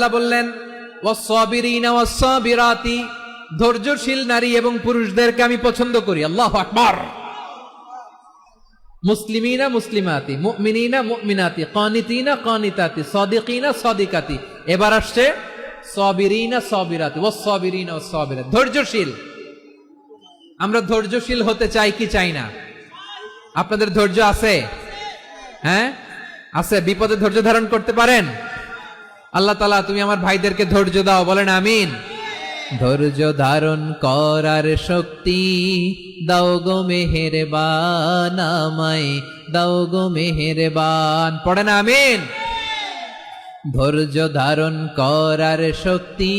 আল্লাহ বললেন ধৈর্যশীল নারী এবং পুরুষদেরকে আমি পছন্দ করি। আল্লাহু আকবার। মুসলিমিনা মুসলিমাতি, মুমিনিনা মুমিনাতি, কানিতিনা কানিতাতি, সাদিকিনা সাদিকাতি। এবার আসছে সাবিরিনা সাবিরাতি, ওয়াসসাবিরিনা ওয়াসসাবিরাত। ধৈর্যশীল। আমরা ধৈর্যশীল হতে চাই কি চাই না? আপনাদের ধৈর্য আছে? হ্যাঁ? আছে। বিপদে ধৈর্য ধারণ করতে পারেন? আল্লাহ তালা তুমি আমার ভাইদেরকে ধৈর্য দাও বলেন আমিন। ধৈর্য ধারণ করার শক্তি দাও গো মেহেরবান আমায় দাও গো মেহেরবান। পড়েন আমিন। ধৈর্য ধারণ করার শক্তি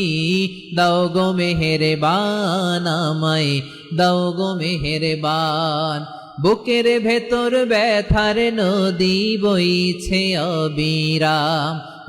দাও গো মেহেরবান আমায় দাও গো মেহের বান বুকের ভেতর ব্যথার নদী বইছে অবিরাম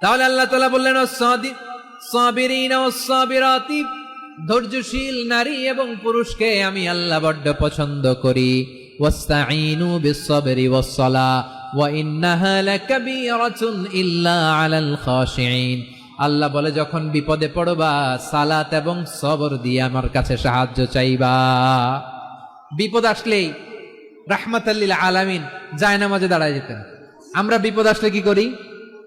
তাহলে আল্লাহ তালা বললেন ধৈর্যশীল নারী এবং পুরুষকে আমি আল্লাহ বড্ড পছন্দ করি। আল্লাহ বলে, যখন বিপদে পড়বা, সালাত এবং সবর দিয়ে আমার কাছে সাহায্য চাইবা। বিপদ আসলেই রাহমাতাল্লিল আলামিন যায় নামাজে দাঁড়ায় যেতেন। আমরা বিপদ আসলে কি করি?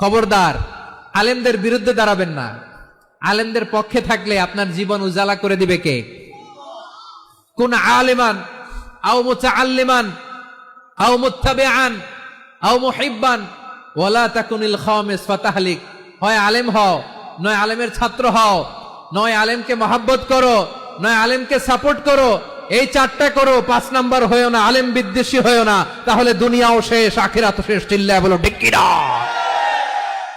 খবরদার, আলেমদের বিরুদ্ধে দাঁড়াবেন না। আলেমদের পক্ষে থাকলে আপনার জীবন উজালা করে দিবে কে? কোন আলেমান হয় আলেম হও, নয় আলেমের ছাত্র হও, নয় আলেমকে করো, নয় আলেমকে সাপোর্ট করো, এই চারটা করো, পাঁচ নাম্বার হয়েও না, আলেম বিদ্বেষী না, তাহলে দুনিয়াও শেষ আখিরাত শেষ চিল্লা বলো ডিক্কিরা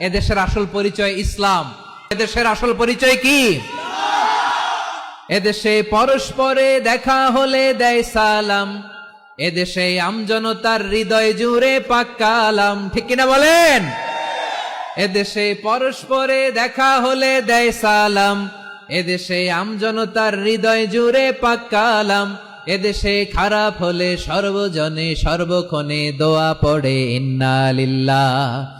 এদেশের আসল পরিচয় ইসলাম। এদেশের আসল পরিচয় কি? এদেশে পরস্পরে দেখা হলে দেয় সালাম। এদেশে আমজনতার হৃদয় জুড়ে পাক্কালাম ঠিক কিনা বলেন? এদেশে পরস্পরে দেখা হলে দেয় সালাম। এদেশে আমজনতার হৃদয় জুড়ে পাক্কালাম এদেশে খারাপ হলে সর্বজনে সর্বক্ষণে দোয়া পড়ে, ইন্না লিল্লাহ।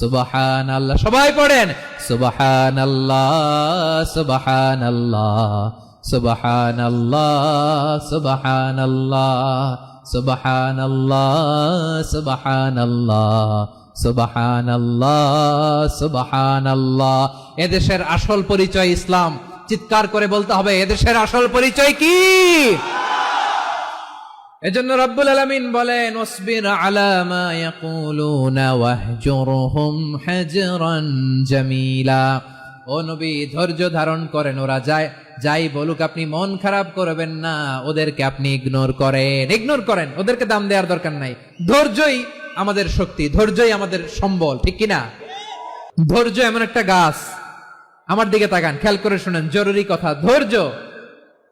সুবহান আল্লাহ সবাই পড়েন। সুবাহান আল্লাহ সুবাহান আল্লাহ সুবাহান আল্লাহ সুবাহান আল্লাহ সুবাহান আল্লাহ সুবাহান আল্লাহ সুবাহান আল্লাহ সুবাহান আল্লাহ এদেশের আসল পরিচয় ইসলাম। চিৎকার করে বলতে হবে, এদেশের আসল পরিচয় কি? এজন্য রব্বুল আলামিন বলেন, ওসবির আলা ইয়াকুলুনা ওয়াহজুরহুম হাজরান জামিলা। ও নবী, ধৈর্য ধারণ করেন, ওরা যায়, যাই বলুক, আপনি মন খারাপ করবেন না, ওদেরকে আপনি ইগনোর করেন ইগনোর করেন, ওদেরকে দাম দেওয়ার দরকার নাই। ধৈর্যই আমাদের শক্তি, ধৈর্যই আমাদের সম্বল, ঠিক কিনা? ধৈর্য এমন একটা গাছ, আমার দিকে তাকান, খেয়াল করে শুনেন, জরুরি কথা, ধৈর্য।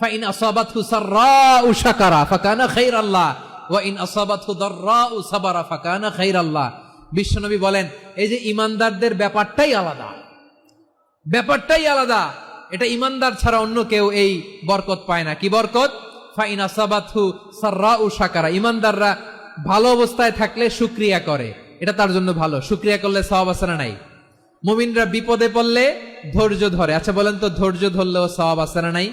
ফাইন আসাবাতহু সাররাউ শাকারা ফাকানা খাইরাল্লাহ, ওয়া ইন আসাবাতহু দাররাউ সাবারা ফাকানা খাইরাল্লাহ। বিশ্বনবী বলেন, এই যে ইমানদারদের ব্যাপারটাই আলাদা। ব্যাপারটাই আলাদা। এটা ইমানদার ছাড়া অন্য কেউ এই বরকত পায় না। কি বরকত? ফাইন আসাবাতহু সাররাউ শাকারা। ইমানদাররা ভালো অবস্থায় থাকলে শুক্রিয়া করে। এটা তার জন্য ভালো। শুক্রিয়া করলে সওয়াব আছে নাই? মুমিনরা বিপদে পড়লে ধৈর্য ধরে। আচ্ছা বলেন তো, ধৈর্য ধরলেও সওয়াব আছে না নাই?